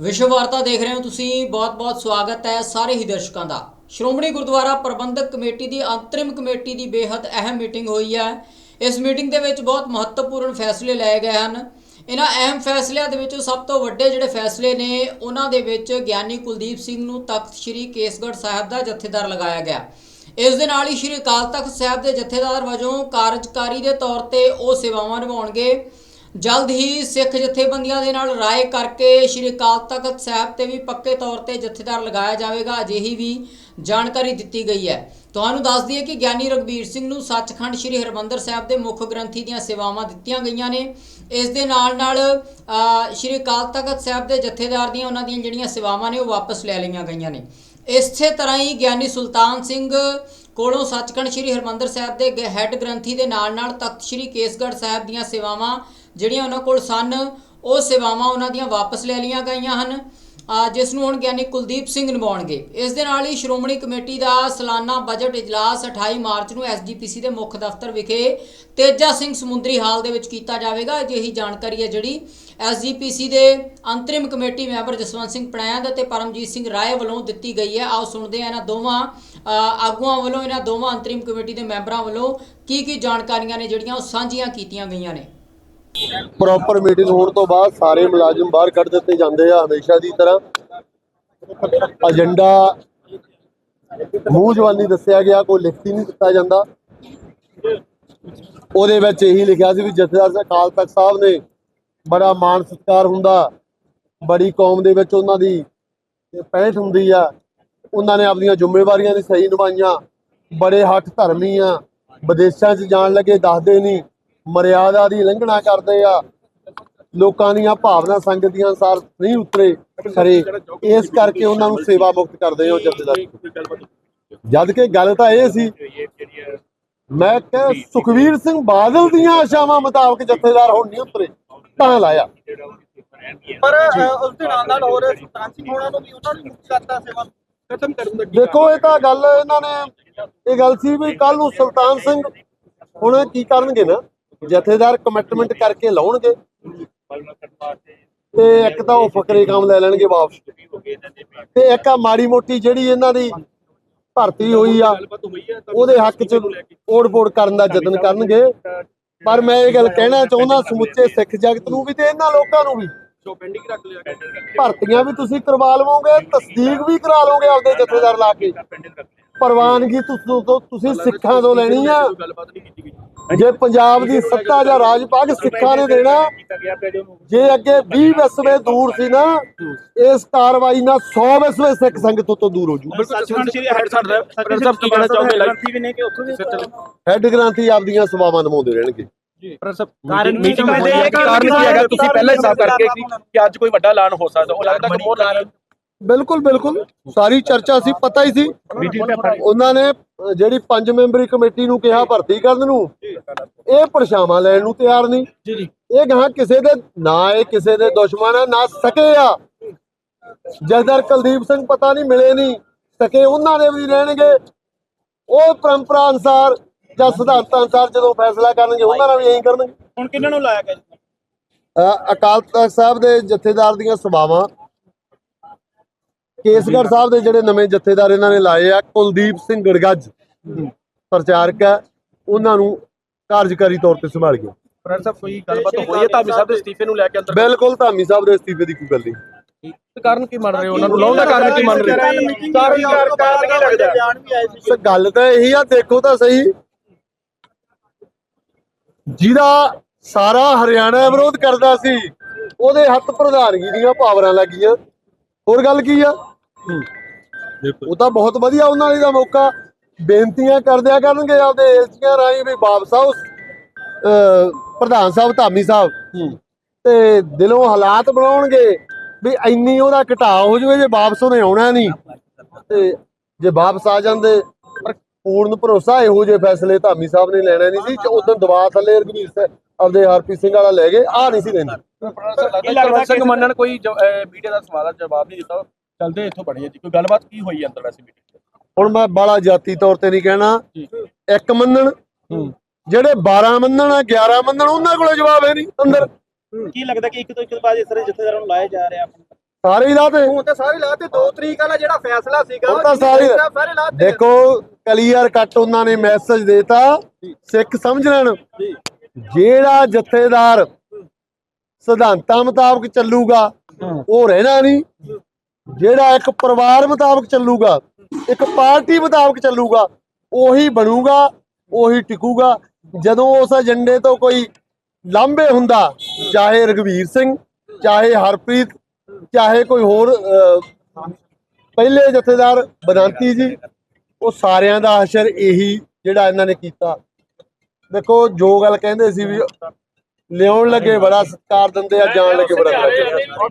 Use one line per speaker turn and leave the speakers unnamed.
ਵਿਸ਼ਵ ਵਾਰਤਾ ਦੇਖ ਰਹੇ ਹੋ ਤੁਸੀਂ। ਬਹੁਤ-ਬਹੁਤ ਸਵਾਗਤ ਹੈ ਸਾਰੇ ਹੀ ਦਰਸ਼ਕਾਂ ਦਾ। ਸ਼੍ਰੋਮਣੀ ਗੁਰਦੁਆਰਾ ਪ੍ਰਬੰਧਕ ਕਮੇਟੀ ਦੀ ਅੰਤਰਿਮ ਕਮੇਟੀ ਦੀ ਬੇहद ਅਹਿਮ ਮੀਟਿੰਗ ਹੋਈ ਹੈ। ਇਸ ਮੀਟਿੰਗ ਦੇ ਵਿੱਚ ਬਹੁਤ ਮਹੱਤਵਪੂਰਨ ਫੈਸਲੇ ਲਏ ਗਏ ਹਨ। ਇਹਨਾਂ ਅਹਿਮ ਫੈਸਲਿਆਂ ਦੇ ਵਿੱਚੋਂ ਸਭ ਤੋਂ ਵੱਡੇ ਜਿਹੜੇ ਫੈਸਲੇ ਨੇ, ਉਹਨਾਂ ਦੇ ਵਿੱਚ ਗਿਆਨੀ ਕੁਲਦੀਪ ਸਿੰਘ ਨੂੰ ਤਖਤ ਸ੍ਰੀ ਕੇਸਗੜ੍ਹ ਸਾਹਿਬ ਦਾ ਜਥੇਦਾਰ ਲਗਾਇਆ ਗਿਆ। ਇਸ ਦੇ ਨਾਲ ਹੀ ਸ੍ਰੀ ਅਕਾਲ ਤਖਤ ਸਾਹਿਬ ਦੇ ਜਥੇਦਾਰ ਵਜੋਂ ਕਾਰਜਕਾਰੀ ਦੇ ਤੌਰ ਤੇ ਉਹ ਸੇਵਾਵਾਂ ਨਿਭਾਉਣਗੇ। ਜਲਦ ਹੀ ਸਿੱਖ ਜਥੇਬੰਦੀਆਂ ਦੇ ਨਾਲ ਰਾਏ ਕਰਕੇ ਸ਼੍ਰੀ ਅਕਾਲ ਤਖਤ ਸਾਹਿਬ ਤੇ ਵੀ ਪੱਕੇ ਤੌਰ ਤੇ ਜਥੇਦਾਰ ਲਗਾਇਆ ਜਾਵੇਗਾ, ਅਜਿਹੀ ਵੀ ਜਾਣਕਾਰੀ ਦਿੱਤੀ ਗਈ ਹੈ। ਤੁਹਾਨੂੰ ਦੱਸ ਦਈਏ ਕਿ ਗਿਆਨੀ ਰਗਬੀਰ ਸਿੰਘ ਨੂੰ ਸੱਚਖੰਡ ਸ਼੍ਰੀ ਹਰਮੰਦਰ ਸਾਹਿਬ ਦੇ ਮੁੱਖ ਗ੍ਰੰਥੀ ਦੀਆਂ ਸੇਵਾਵਾਂ ਦਿੱਤੀਆਂ ਗਈਆਂ ਨੇ। ਇਸ ਦੇ ਨਾਲ ਨਾਲ ਸ਼੍ਰੀ ਅਕਾਲ ਤਖਤ ਸਾਹਿਬ ਦੇ ਜਥੇਦਾਰ ਦੀਆਂ ਉਹਨਾਂ ਦੀਆਂ ਜਿਹੜੀਆਂ ਸੇਵਾਵਾਂ ਨੇ ਉਹ ਵਾਪਸ ਲੈ ਲਈਆਂ ਗਈਆਂ ਨੇ। ਇਸੇ ਤਰ੍ਹਾਂ ਹੀ ਗਿਆਨੀ ਸੁਲਤਾਨ ਸਿੰਘ ਕੋਲੋਂ ਸੱਚਖੰਡ ਸ੍ਰੀ ਹਰਮੰਦਰ ਸਾਹਿਬ ਦੇ ਗ- ਹੈੱਡ ਗ੍ਰੰਥੀ ਦੇ ਨਾਲ ਨਾਲ ਤਖਤ ਸ੍ਰੀ ਕੇਸਗੜ੍ਹ ਸਾਹਿਬ ਦੀਆਂ ਸੇਵਾਵਾਂ ਜਿਹੜੀਆਂ ਉਹਨਾਂ ਕੋਲ ਸਨ, ਉਹ ਸੇਵਾਵਾਂ ਉਹਨਾਂ ਦੀਆਂ ਵਾਪਸ ਲੈ ਲਈਆਂ ਗਈਆਂ ਹਨ। ਜਿਸ ਨੂੰ ਹੁਣ ਗਿਆਨੀ ਕੁਲਦੀਪ ਸਿੰਘ ਨਿਭਾਉਣਗੇ। ਇਸ ਦੇ ਨਾਲ ਹੀ ਸ਼੍ਰੋਮਣੀ ਕਮੇਟੀ ਦਾ ਸਾਲਾਨਾ ਬਜਟ ਇਜਲਾਸ 28 ਮਾਰਚ ਨੂੰ ਐਸਜੀਪੀਸੀ ਦੇ ਮੁੱਖ ਦਫ਼ਤਰ ਵਿਖੇ ਤੇਜਾ ਸਿੰਘ ਸਮੁੰਦਰੀ ਹਾਲ ਦੇ ਵਿੱਚ ਕੀਤਾ ਜਾਵੇਗਾ। ਅਜਿਹੀ ਜਾਣਕਾਰੀ ਹੈ ਜਿਹੜੀ ਐਸਜੀਪੀਸੀ ਦੇ ਅੰਤਰਿਮ ਕਮੇਟੀ ਮੈਂਬਰ ਜਸਵੰਤ ਸਿੰਘ ਪਣੈਂਦ ਅਤੇ ਪਰਮਜੀਤ ਸਿੰਘ ਰਾਏ ਵੱਲੋਂ ਦਿੱਤੀ ਗਈ ਹੈ। ਆਓ ਸੁਣਦੇ ਹਾਂ ਇਹਨਾਂ ਦੋਵਾਂ ਆਗੂਆਂ ਵੱਲੋਂ, ਇਹਨਾਂ ਦੋਵਾਂ ਅੰਤਰਿਮ ਕਮੇਟੀ ਦੇ ਮੈਂਬਰਾਂ ਵੱਲੋਂ ਕੀ ਕੀ ਜਾਣਕਾਰੀਆਂ ਨੇ ਜਿਹੜੀਆਂ ਉਹ ਸਾਂਝੀਆਂ ਕੀਤੀਆਂ ਗਈਆਂ ਨੇ।
ਪ੍ਰੋਪਰ ਮੀਟਿੰਗ ਹੋਣ ਤੋਂ ਬਾਅਦ ਸਾਰੇ ਮੁਲਾਜ਼ਮ ਬਾਹਰ ਕੱਢ ਦਿੱਤੇ ਜਾਂਦੇ ਆ ਹਮੇਸ਼ਾ ਦੀ ਤਰ੍ਹਾਂ। ਏਜੰਡਾ ਮੂੰਹ ਜਵਾਨੀ ਦੱਸਿਆ ਗਿਆ, ਕੋਈ ਲਿਖਤੀ ਨਹੀਂ ਦਿੱਤਾ ਜਾਂਦਾ। ਉਹਦੇ ਵਿੱਚ ਇਹੀ ਲਿਖਿਆ ਸੀ ਵੀ ਜਥੇਦਾਰ ਅਕਾਲ ਤਖਤ ਸਾਹਿਬ ਨੇ ਬੜਾ ਮਾਣ ਸਤਿਕਾਰ ਹੁੰਦਾ, ਬੜੀ ਕੌਮ ਦੇ ਵਿੱਚ ਉਹਨਾਂ ਦੀ ਪਹਿਟ ਹੁੰਦੀ ਆ। ਉਹਨਾਂ ਨੇ ਆਪਣੀਆਂ ਜ਼ਿੰਮੇਵਾਰੀਆਂ ਦੀ ਸਹੀ ਨਿਭਾਈਆਂ। ਬੜੇ ਹੱਠ ਧਰਮੀ ਆ। ਵਿਦੇਸ਼ਾਂ 'ਚ ਜਾਣ ਲੱਗੇ, ਦੱਸਦੇ ਨਹੀਂ। ਮਰਿਆਦਾ ਦੀ ਉਲੰਘਣਾ ਕਰਦੇ ਆ। ਲੋਕਾਂ ਦੀਆਂ ਭਾਵਨਾ ਸੰਗਤ ਦੀਆਂ ਅਨਸਾਰ ਨਹੀਂ ਉਤਰੇ ਖਰੇ। ਇਸ ਕਰਕੇ ਉਹਨਾਂ ਨੂੰ ਸੇਵਾ ਮੁਕਤ ਕਰਦੇ ਹੋ ਜਥੇਦਾਰ ਜਦ ਕਿ ਗੱਲ ਤਾਂ ਇਹ ਸੀ ਮੈਂ ਕਿਹਾ ਸੁਖਵੀਰ ਸਿੰਘ ਬਾਦਲ ਦੀਆਂ ਆਸ਼ਾਵਾਂ ਮੁਤਾਬਕ ਜਥੇਦਾਰ ਹੁਣ ਨਹੀਂ ਉਤਰੇ ਤਾਂ ਲਾਇਆ।
ਪਰ ਉਸ ਦੇ ਨਾਲ ਨਾਲ ਹੋਰ ਸੁਲਤਾਨ ਸਿੰਘ ਹੋਣਾ ਨੂੰ ਵੀ ਉਹਨਾਂ ਨੂੰ ਮੁਕਤ ਕਰਤਾ ਸੇਵਾ ਖਤਮ ਕਰਨ ਦਾ
ਦੇਖੋ ਇਹ ਤਾਂ ਗੱਲ ਇਹਨਾਂ ਨੇ ਇਹ ਗੱਲ ਸੀ ਵੀ ਕੱਲ ਨੂੰ ਸੁਲਤਾਨ ਸਿੰਘ ਹੁਣ ਕੀ ਕਰਨਗੇ ਨਾ? ਜਥੇਦਾਰ ਕਮਿਟਮੈਂਟ ਕਰਕੇ ਲਾਉਣਗੇ। ਤੇ ਇੱਕ ਤਾਂ ਉਹ ਫਕਰੇ ਕੰਮ ਲੈ ਲੈਣਗੇ ਵਾਪਸ। ਤੇ ਇੱਕ ਆ ਮਾੜੀ ਮੋਟੀ ਜਿਹੜੀ ਇਹਨਾਂ ਦੀ ਭਰਤੀ ਹੋਈ ਆ, ਉਹਦੇ ਹੱਕ 'ਚ ਓੜ-ਪੋੜ ਕਰਨ ਦਾ ਯਤਨ ਕਰਨਗੇ। ਪਰ ਮੈਂ ਇਹ ਗੱਲ ਕਹਿਣਾ ਚਾਹੁੰਦਾ, ਸਮੁੱਚੇ ਸਿੱਖ ਜਗਤ ਨੂੰ ਵੀ ਤੇ ਇਹਨਾਂ ਲੋਕਾਂ ਨੂੰ ਵੀ। ਭਰਤੀਆਂ ਵੀ ਤੁਸੀਂ ਕਰਵਾ ਲਵੋਗੇ, ਤਸਦੀਕ ਵੀ ਕਰਾ ਲਓਗੇ ਆਪਦੇ ਜਥੇਦਾਰ ਲਾ ਕੇ। ਪ੍ਰਵਾਨਗੀ ਤੁਸੀਂ ਤੁਸੀਂ ਸਿੱਖਾਂ ਤੋਂ ਲੈਣੀ ਆ। ਜੇ ਪੰਜਾਬ ਦੀ ਸੱਤਾ ਜਾਂ ਰਾਜ ਸਿੱਖਾਂ ਨੇ ਦੇਣਾ ਜੇ ਅੱਗੇ 20 ਵਿਸਵੇ ਦੂਰ ਸੀ ਨਾ ਇਸ ਕਾਰਵਾਈ ਨਾਲ 100 ਵਿਸਵੇ ਸਿੱਖ ਸੰਗਤ ਤੋਂ ਦੂਰ ਹੋ ਜੂ
ਹੈਡ
ਗ੍ਰਾਂਤੀ ਆਪਦੀਆਂ ਸੇਵਾਵਾਂ ਨਿਭਾਉਂਦੇ ਰਹਿਣਗੇ
ਕਾਰਨ ਮੀਟਿੰਗ ਹੋਈ ਹੈ ਕਾਰਨ ਕੀ ਹੈਗਾ ਤੁਸੀਂ ਪਹਿਲਾਂ ਹਿਸਾਬ ਕਰਕੇ ਕਿ ਅੱਜ ਕੋਈ ਵੱਡਾ ਐਲਾਨ ਹੋ ਸਕਦਾ ਉਹ ਲੱਗਦਾ ਕਿ ਹੋਰ
ਬਿਲਕੁਲ ਬਿਲਕੁਲ ਸਾਰੀ ਚਰਚਾ ਸੀ ਪਤਾ ਹੀ ਸੀ ਉਹਨਾਂ ਨੇ ਜਿਹੜੀ ਪੰਜ ਮੈਂਬਰੀ ਕਮੇਟੀ ਨੂੰ ਕਿਹਾ ਭਰਤੀ ਕਰਨ ਨੂੰ ਇਹ ਪਰਛਾਵਾਂ ਲੈਣ ਨੂੰ ਤਿਆਰ ਨਹੀਂ। ਇਹ ਗਾਂ ਕਿਸੇ ਦੇ ਨਾ ਇਹ ਕਿਸੇ ਦੇ ਦੁਸ਼ਮਣ ਹੈ ਨਾ ਸਕੇ ਆ। ਜਸਦਰ ਕੁਲਦੀਪ ਸਿੰਘ ਪਤਾ ਨਹੀਂ ਮਿਲੇ ਨਹੀਂ ਸਕੇ ਉਹਨਾਂ ਦੇ ਵੀ ਰਹਿਣਗੇ। ਉਹ ਪਰੰਪਰਾ ਅਨਸਾਰ ਜਾਂ ਸਿਧਾਂਤਾਂ ਅਨਸਾਰ ਜਦੋਂ ਫੈਸਲਾ ਕਰਨਗੇ ਉਹਨਾਂ ਨਾਲ ਵੀ ਇਹੀ ਕਰਨਗੇ।
ਹੁਣ ਕਿਹਨਾਂ ਨੂੰ ਲਾਇਆ ਗਿਆ
ਅਕਾਲ ਤਖਤ ਸਾਹਿਬ ਦੇ ਜਥੇਦਾਰ ਦੀਆਂ ਸਭਾਵਾਂ ਕੇਸਗੜ੍ਹ ਸਾਹਿਬ ਦੇ ਜਿਹੜੇ ਨਵੇਂ ਜਥੇਦਾਰ ਇਹਨਾਂ ਨੇ ਲਾਏ ਆ ਕੁਲਦੀਪ ਸਿੰਘ ਗੜਗੱਜ ਪ੍ਰਚਾਰਕ ਹੈ ਉਹਨਾਂ ਨੂੰ ਕਾਰਜਕਾਰੀ ਤੌਰ ਤੇ ਸੰਭਾਲ ਗਿਆ।
ਪ੍ਰੈਸ ਸਾਹਿਬ ਕੋਈ ਗੱਲਬਾਤ ਹੋਈ ਹੈ? ਧਾਮੀ ਸਾਹਿਬ ਦੇ ਅਸਤੀਫੇ ਨੂੰ ਲੈ ਕੇ ਅੰਦਰ?
ਬਿਲਕੁਲ ਧਾਮੀ ਸਾਹਿਬ ਦੇ ਅਸਤੀਫੇ ਦੀ ਕੋਈ ਗੱਲ ਨਹੀਂ।
ਕਾਰਨ ਕੀ ਮੰਨ ਰਹੇ ਉਹਨਾਂ ਨੂੰ ਲਾਉਣ ਦਾ ਕਾਰਨ ਕੀ ਮੰਨ ਰਹੇ ਹੋ? ਕਾਰਨ ਕਾਰਨ ਕੀ ਲੱਗਦਾ ਬਿਆਨ ਵੀ ਆਏ ਸੀ
ਸੋ ਗੱਲ ਤਾਂ ਇਹੀ ਆ ਦੇਖੋ ਤਾਂ ਸਹੀ। ਜਿਹਦਾ ਸਾਰਾ ਹਰਿਆਣਾ ਵਿਰੋਧ ਕਰਦਾ ਸੀ ਉਹਦੇ ਹੱਥ ਪ੍ਰਧਾਨਗੀ ਦੀਆਂ ਪਾਵਰਾਂ ਲੱਗੀਆਂ। ਹੋਰ ਗੱਲ ਕੀ ਆ? ਉਹ ਤਾਂ ਬਹੁਤ ਵਧੀਆ ਉਹਨਾਂ ਲਈ ਦਾ ਮੌਕਾ। ਬੇਨਤੀਆਂ ਕਰਦਿਆ ਕਰਨਗੇ ਆਪਦੇ ਏਜੰਸੀਆਂ ਰਾਹੀਂ ਵੀ ਵਾਪਸ ਆਓ। ਪ੍ਰਧਾਨ ਸਾਹਿਬ ਧਾਮੀ ਸਾਹਿਬ। ਤੇ ਦਿਲੋਂ ਹਾਲਾਤ ਬਣਾਉਣਗੇ ਵੀ ਇੰਨੀ ਉਹਦਾ ਘਟਾਅ ਹੋ ਜਾਵੇ ਜੇ ਵਾਪਸ ਉਹਨੇ ਆਉਣਾ ਨਹੀਂ। ਤੇ ਜੇ ਵਾਪਸ ਆ ਜਾਂਦੇ ਪਰ ਪੂਰਨ ਭਰੋਸਾ ਇਹੋ ਜਿਹੇ ਫੈਸਲੇ ਧਾਮੀ ਸਾਹਿਬ ਨੇ ਲੈਣਾ ਨਹੀਂ ਸੀ। ਉਦੋਂ ਦਬਾਅ ਥੱਲੇ ਰਘਵੀਰ ਸਿੰਘ ਆਪਦੇ ਆਰਪੀ ਸਿੰਘ ਵਾਲਾ ਲੈ ਗਏ। ਆ ਨਹੀਂ ਸੀ ਲੈਂਦੇ
ਕੀ ਲੱਗਦਾ ਸਿੰਘ ਮੰਨਣ ਕੋਈ ਮੀਡੀਆ ਦਾ ਸਵਾਲ ਦਾ ਜਵਾਬ ਨਹੀਂ ਦਿੱਤਾ। ਚਲਦੇ ਇੱਥੋਂ ਬੜੀ ਜੀ। ਕੋਈ ਗੱਲਬਾਤ ਕੀ ਹੋਈ ਅੰਦਰ ਵੈਸੇ ਮੀਟਿੰਗ
ਹੁਣ ਮੈਂ ਬਾਲਾ ਜਾਤੀ ਤੌਰ ਤੇ ਨਹੀਂ ਕਹਿਣਾ। ਇੱਕ ਮੰਨਣ ਜਿਹੜੇ 12 ਮੰਨਣ 11 ਮੰਨਣ ਉਹਨਾਂ ਕੋਲ ਜਵਾਬ ਹੈ ਨਹੀਂ ਅੰਦਰ।
ਕੀ ਲੱਗਦਾ ਕਿ ਇੱਕ ਤੋਂ ਇੱਕ ਬਾਅਦ ਇਸ ਤਰ੍ਹਾਂ ਜਥੇਦਾਰਾਂ ਨੂੰ ਲਾਇਆ ਜਾ ਰਿਹਾ
ਸਾਰੇ ਹੀ ਲਾਤੇ।
ਹੁਣ ਤੇ ਸਾਰੇ ਲਾਤੇ 2 ਤਰੀਕ ਵਾਲਾ ਜਿਹੜਾ ਫੈਸਲਾ ਸੀਗਾ
ਉਹ ਤਾਂ ਸਾਰੇ
ਲਾਤੇ।
ਦੇਖੋ ਕਲੀਅਰ ਕੱਟ ਉਹਨਾਂ ਨੇ ਮੈਸੇਜ ਦੇਤਾ। ਸਿੱਖ ਸਮਝ ਲੈਣ। ਜਿਹੜਾ ਜਥੇਦਾਰ ਸਿਧਾਂਤਾਂ ਮੁਤਾਬਕ ਚੱਲੂਗਾ ਉਹ ਰਹਿਣਾ ਨਹੀਂ। ਜਿਹੜਾ ਇੱਕ ਪਰਿਵਾਰ ਮੁਤਾਬਕ ਚੱਲੂਗਾ, ਇੱਕ ਪਾਰਟੀ ਮੁਤਾਬਕ ਚੱਲੂਗਾ, ਉਹੀ ਬਣੂਗਾ, ਉਹੀ ਟਿਕੂਗਾ। ਜਦੋਂ ਉਸ ਏਜੰਡੇ ਤੋਂ ਕੋਈ ਲਾਂਭੇ ਹੁੰਦਾ, ਚਾਹੇ ਰਗਵੀਰ ਸਿੰਘ, ਚਾਹੇ ਹਰਪ੍ਰੀਤ, ਚਾਹੇ ਕੋਈ ਹੋਰ ਪਹਿਲੇ ਜਥੇਦਾਰ ਬਦਾਂਤੀ ਜੀ, ਉਹ ਸਾਰਿਆਂ ਦਾ ਅਸਰ ਇਹੀ ਜਿਹੜਾ ਇਹਨਾਂ ਨੇ ਕੀਤਾ। ਦੇਖੋ, ਜੋ ਗੱਲ ਕਹਿੰਦੇ ਸੀ ਵੀ ਲਿਆਉਣ ਲੱਗੇ ਬੜਾ, ਸਤਿਕਾਰ ਦਿੰਦੇ ਆ, ਜਾਣ ਲੱਗੇ ਬੜਾ।